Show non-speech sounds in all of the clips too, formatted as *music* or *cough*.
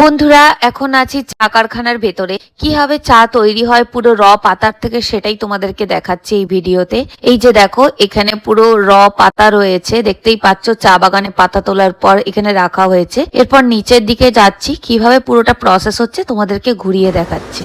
বন্ধুরা, এখন আছি চা কারখানার ভেতরে। কীভাবে চা তৈরি হয় পুরো র পাতার থেকে সেটাই তোমাদেরকে দেখাচ্ছি এই ভিডিওতে। এই যে দেখো, এখানে পুরো র পাতা রয়েছে। দেখতেই পাচ্ছ, চা বাগানে পাতা তোলার পর এখানে রাখা হয়েছে। এরপর নিচের দিকে যাচ্ছি। কীভাবে পুরোটা প্রসেস হচ্ছে তোমাদেরকে ঘুরিয়ে দেখাচ্ছি।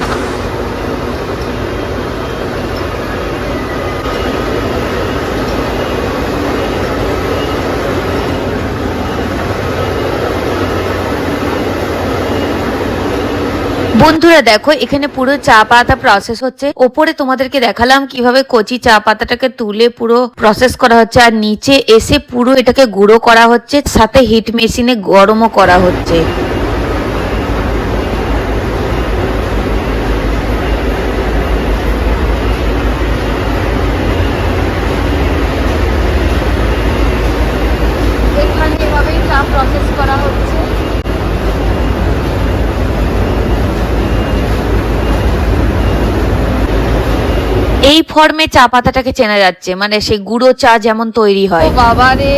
বন্ধুরা দেখো, এখানে পুরো চা পাতা প্রসেস হচ্ছে। ওপরে তোমাদেরকে দেখালাম কীভাবে কচি চা পাতাটাকে তুলে পুরো প্রসেস করা হচ্ছে, আর নিচে এসে পুরো এটাকে গুঁড়ো করা হচ্ছে, সাথে হিট মেশিনে গরমও করা হচ্ছে এখানে এভাবেই চা প্রসেস করা হচ্ছে এই ফর্মে চা পাতাটাকে চেনা যাচ্ছে মানে সেই গুঁড়ো চা যেমন তৈরি হয়। বাবা রে।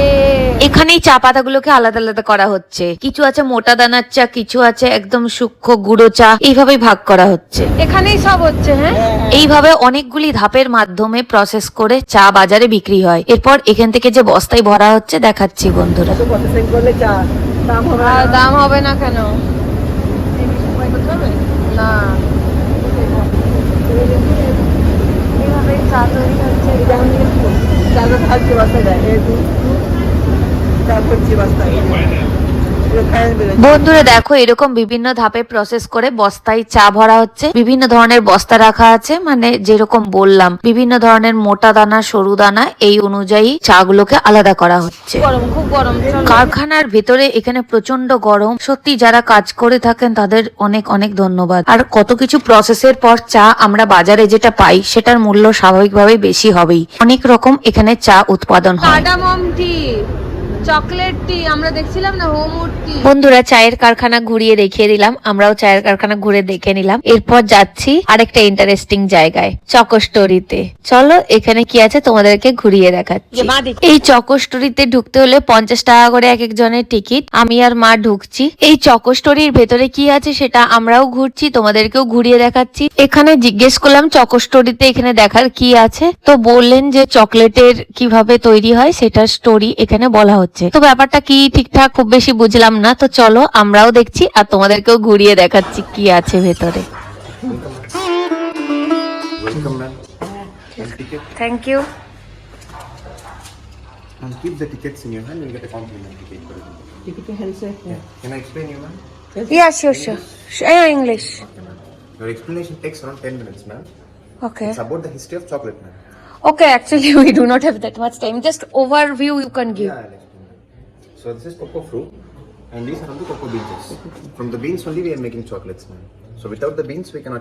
এখানেই চা পাতাগুলোকে আলাদা আলাদা করা হচ্ছে। কিছু আছে মোটা দানার চা কিছু আছে একদম সূক্ষ্ম গুঁড়ো চা এইভাবেই ভাগ করা হচ্ছে। এখানেই সব হচ্ছে হ্যাঁ? এইভাবে অনেকগুলি ধাপের মাধ্যমে প্রসেস করে চা বাজারে বিক্রি হয়। এরপর এখান থেকে যে বস্তায় ভরা হচ্ছে দেখাচ্ছি বন্ধুরা। প্রসেসিং করলে চা দাম হবে দাম হবে না কেন? না। এইভাবে চা তৈরি হচ্ছে চালও থাকছে বাস্তা যায় এই দু চার করছি বাস্তা বন্ধুরা দেখো এরকম বিভিন্ন ধাপে প্রসেস করে বস্তায় চা ভরা হচ্ছে। বিভিন্ন ধরনের বস্তা রাখা আছে মানে যেরকম বললাম বিভিন্ন ধরনের মোটা দানা সরু দানা এই অনুযায়ী চাগুলোকে আলাদা করা হচ্ছে। কারখানার ভেতরে এখানে প্রচণ্ড গরম। সত্যি যারা কাজ করে থাকেন তাদের অনেক অনেক ধন্যবাদ। আর কত কিছু প্রসেসের পর চা আমরা বাজারে যেটা পাই সেটার মূল্য স্বাভাবিকভাবেই বেশি হবেই। অনেক রকম এখানে চা উৎপাদন হয়। চকলেট টি আমরা দেখছিলাম না হোমউড টি। বন্ধুরা চায়ের কারখানা ঘুরিয়ে দেখিয়ে দিলাম আমরাও চায়ের কারখানা ঘুরে দেখে নিলাম। এরপর যাচ্ছি আরেকটা ইন্টারেস্টিং জায়গায় চকস্টোরিতে চলো এখানে কি আছে তোমাদেরকে ঘুরিয়ে দেখাচ্ছি। এই চকস্টোরিতে ঢুকতে হলে পঞ্চাশ টাকা করে এক একজনের টিকিট আমি আর মা ঢুকছি। এই চকস্টোরির ভেতরে কি আছে সেটা আমরাও ঘুরছি তোমাদেরকেও ঘুরিয়ে দেখাচ্ছি। এখানে জিজ্ঞেস করলাম চকস্টোরিতে এখানে দেখার কি আছে? তো বললেন যে চকলেটের কীভাবে তৈরি হয় সেটার স্টোরি এখানে বলা হচ্ছে। তো ব্যাপারটা কি ঠিকঠাক খুব বেশি বুঝলাম না তো চলো আমরাও দেখছি আর তোমাদেরকেও ঘুরিয়ে দেখাচ্ছি কি আছে ভেতরে ticket. Thank you And keep the tickets in your hand. You'll get a complimentary ticket for it. টিকিটে handshake Yeah. Can I explain you, ma'am? Yeah sure sure English Your explanation takes around 10 minutes, ma'am. Okay It's about the history of chocolate, ma'am. Okay, actually, we do not have that much time. Just overview you can give. Yeah. So this is cocoa fruit, and these are all the cocoa beans. From the beans only we are making chocolates.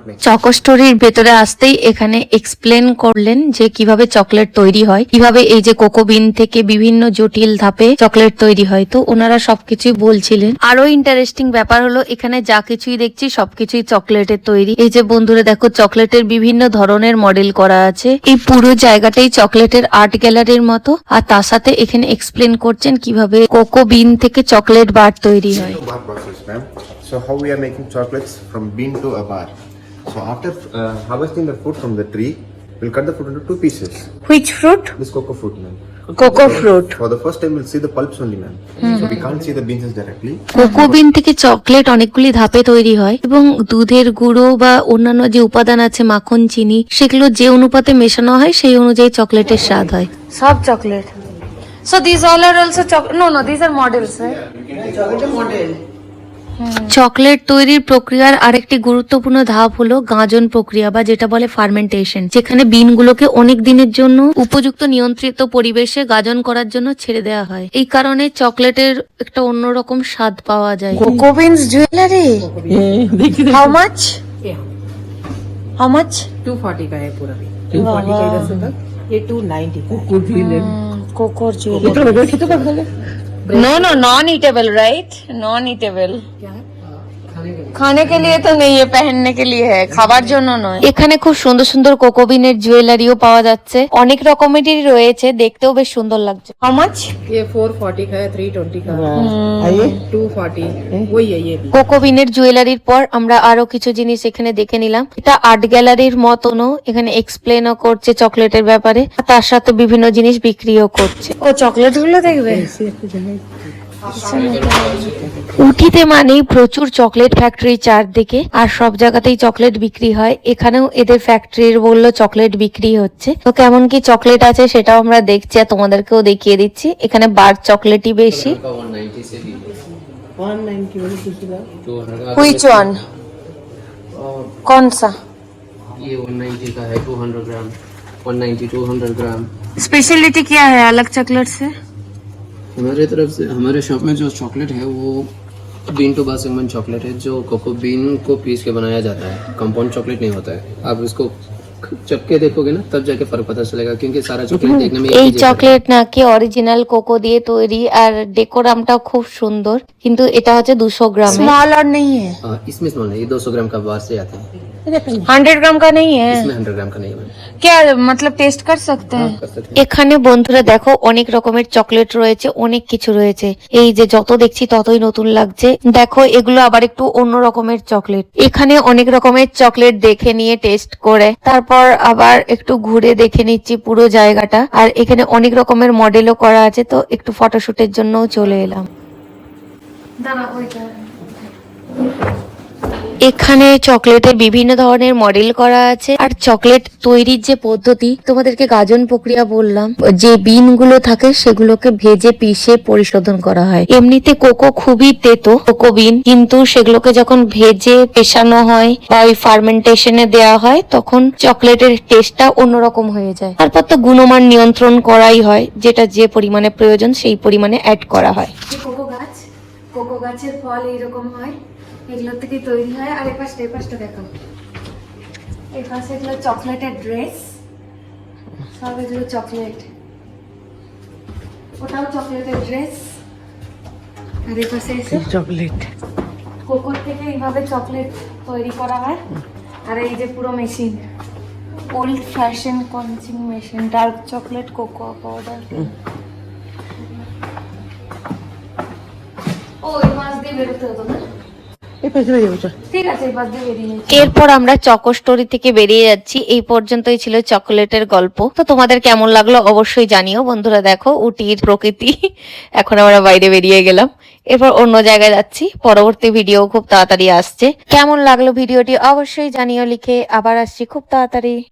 Make. চকস্টোরির ভেতরে আসতেই এখানে explain করলেন যে কীভাবে chocolate তৈরি হয় কীভাবে এই যে কোকো বিন থেকে বিভিন্ন জটিল ধাপে চকলেট তৈরি হয়। তো ওনারা সবকিছুই বলছিলেন। আরও ইন্টারেস্টিং ব্যাপার হলো এখানে যা কিছুই দেখছি সবকিছুই চকলেটের তৈরি। এই যে বন্ধুরা দেখো চকলেটের বিভিন্ন ধরনের মডেল করা আছে। এই পুরো জায়গাটাই চকলেটের আর্ট গ্যালারির মতো। আর তার সাথে এখানে এক্সপ্লেন করছেন কীভাবে কোকো বিন থেকে চকলেট বার তৈরি হয়. So how we are making chocolates from bean to a bar. So after uh, harvesting the fruit from the tree, we'll cut the fruit into two pieces. Which fruit This cocoa fruit, ma'am. Cocoa fruit For the first time, we'll see the pulps only, ma'am. So we can't see the beans directly. Cocoa bean থেকে chocolate অনেকগুলি ধাপে তৈরি হয় এবং দুধের গুঁড়ো বা অন্যান্য যে উপাদান আছে মাখন চিনি সেগুলো যে অনুপাতে মেশানো হয় সেই অনুযায়ী চকলেটের স্বাদ হয় সব chocolate so this all are also no no this are models চকলেটের মডেল চকলেট তৈরির প্রক্রিয়ার আরেকটি গুরুত্বপূর্ণ ধাপ হলো গাঁজন প্রক্রিয়া বা যেটা বলে ফার্মেন্টেশন যেখানে বিনগুলোকে অনেক দিনের জন্য উপযুক্ত নিয়ন্ত্রিত পরিবেশে গাজন করার জন্য ছেড়ে দেওয়া হয় এই কারণে চকলেটের একটা অন্যরকম স্বাদ পাওয়া যায় কোকো বিনস জুয়েলারি দেখি হাউ মাচ হাউ মাচ 240 का है पूरा 240 का इधर से तक ये 290 का कुछ भी ले No, no, non-eatable, right? Non-eatable. Yeah. है खाने के लिए तो नहीं है पहनने के लिए है খাবার জন্য নয় এখানে খুব সুন্দর সুন্দর কোকোবিনের জুয়েলারিও পাওয়া যাচ্ছে অনেক রকমেরই রয়েছে দেখতেও বেশ সুন্দর লাগছে हाउ मच ये फोर फोर्टी का है थ्री ट्वेंटी का है टू फोर्टी वही है ये भी কোকোবিনের জুয়েলারির পর আমরা আরো কিছু জিনিস এখানে দেখে নিলাম এটা আর্ট গ্যালারির মতনও এখানে এক্সপ্লেনও করছে চকলেটের ব্যাপারে আর তার সাথে বিভিন্ন জিনিস বিক্রিও করছে ও চকলেট গুলো দেখবে উঠিতে মানেই প্রচুর চকলেট ফ্যাক্টরি চারদিকে আর সব জায়গাতেই চকলেট বিক্রি হয় এখানেও এদের ফ্যাক্টরির বললো চকলেট বিক্রি হচ্ছে তো কেমন কি চকলেট আছে সেটাও আমরা দেখছি আর তোমাদেরকেও দেখিয়ে দিচ্ছি এখানে বার চকলেটই বেশি का 190 से भी वन नाइन्टी वाली दूसरा 200 का হুইচ ওয়ান और कौन सा ये 190 का है 200 ग्राम 190 200 ग्राम स्पेशलिटी क्या है अलग चॉकलेट से हमारे तरफ से हमारे शॉप में जो चॉकलेट है वो बीन टू बासिंगमन चॉकलेट है जो कोको बीन को पीस के बनाया जाता है कंपाउंड चॉकलेट नहीं होता है आप इसको चख के देखोगे ना तब जाके फर्क पता चलेगा क्योंकि सारा चॉकलेट देखने में एक এই ही जैसा है। চকলেট নাকি অরিজিনাল কোকো দিয়ে তৈরি আর ডেকোরামটাও খুব সুন্দর কিন্তু এটা হচ্ছে দুশো গ্রামে स्मॉल और नहीं है हाँ, इसमें स्मॉल है ये 200 ग्राम का बाहर से आते हैं हंड्रेड ग्राम का नहीं है इसमें 100 ग्राम का नहीं है क्या मतलब टेस्ट कर सकते हैं कर सकते এখানে বন্ধুরা দেখো অনেক রকমের চকলেট রয়েছে অনেক কিছু রয়েছে এই যে যত দেখছি ততই নতুন লাগছে দেখো এগুলো আবার একটু অন্য রকমের চকলেট এখানে অনেক রকমের চকলেট দেখে নিয়ে টেস্ট করে তারপর আবার একটু ঘুরে দেখে নিচ্ছি পুরো জায়গাটা আর এখানে অনেক রকমের মডেলও করা আছে তো একটু ফটোশুটের জন্যও চলে এলাম এখানে চকলেটের বিভিন্ন ধরনের মডেল করা আছে। আর চকলেট তৈরির যে পদ্ধতি, তোমাদেরকে গাজন প্রক্রিয়া বললাম, যে বিনগুলো থাকে সেগুলোকে ভেজে পিষে পরিশোধন করা হয়। এমনিতে কোকো খুবই তেতো কোকো বিন, কিন্তু সেগুলোকে যখন ভেজে পেশানো হয় বা ওই ফার্মেন্টেশনে দেওয়া হয়, তখন চকলেটের টেস্টটা অন্যরকম হয়ে যায়। তারপর তো গুণমান নিয়ন্ত্রণ করাই হয়, যেটা যে পরিমাণে প্রয়োজন সেই পরিমাণে অ্যাড করা হয়। কোকো গাছ, কোকো গাছের ফল এইরকম হয়। এগুলোর থেকে তৈরি হয়। আর এ পাশটা এই পাশটা দেখো। এই পাশে এগুলো চকলেটের ড্রেস। সব এগুলো চকলেট। ওটাও চকলেটের ড্রেস। আর এ পাশে এসে। চকলেট? কোকোর থেকে এইভাবে চকলেট তৈরি করা হয়। আর এই যে পুরো machine. Old fashion conching machine dark chocolate cocoa powder ও এই মাছ দিয়ে বেরোতে হতো না? এরপর আমরা চকো স্টোরি থেকে বেরিয়ে যাচ্ছি। এই পর্যন্তই ছিল চকোলেটের গল্প। তো তোমাদের কেমন লাগল অবশ্যই জানিও। বন্ধুরা দেখো উটির প্রকৃতি। *laughs* এখন আমরা বাইরে বেরিয়ে গেলাম। এরপর অন্য জায়গায় যাচ্ছি। পরবর্তী ভিডিও খুব তাড়াতাড়ি আসছে। কেমন লাগল ভিডিওটি অবশ্যই জানিও লিখে। আবার আসছি খুব তাড়াতাড়ি।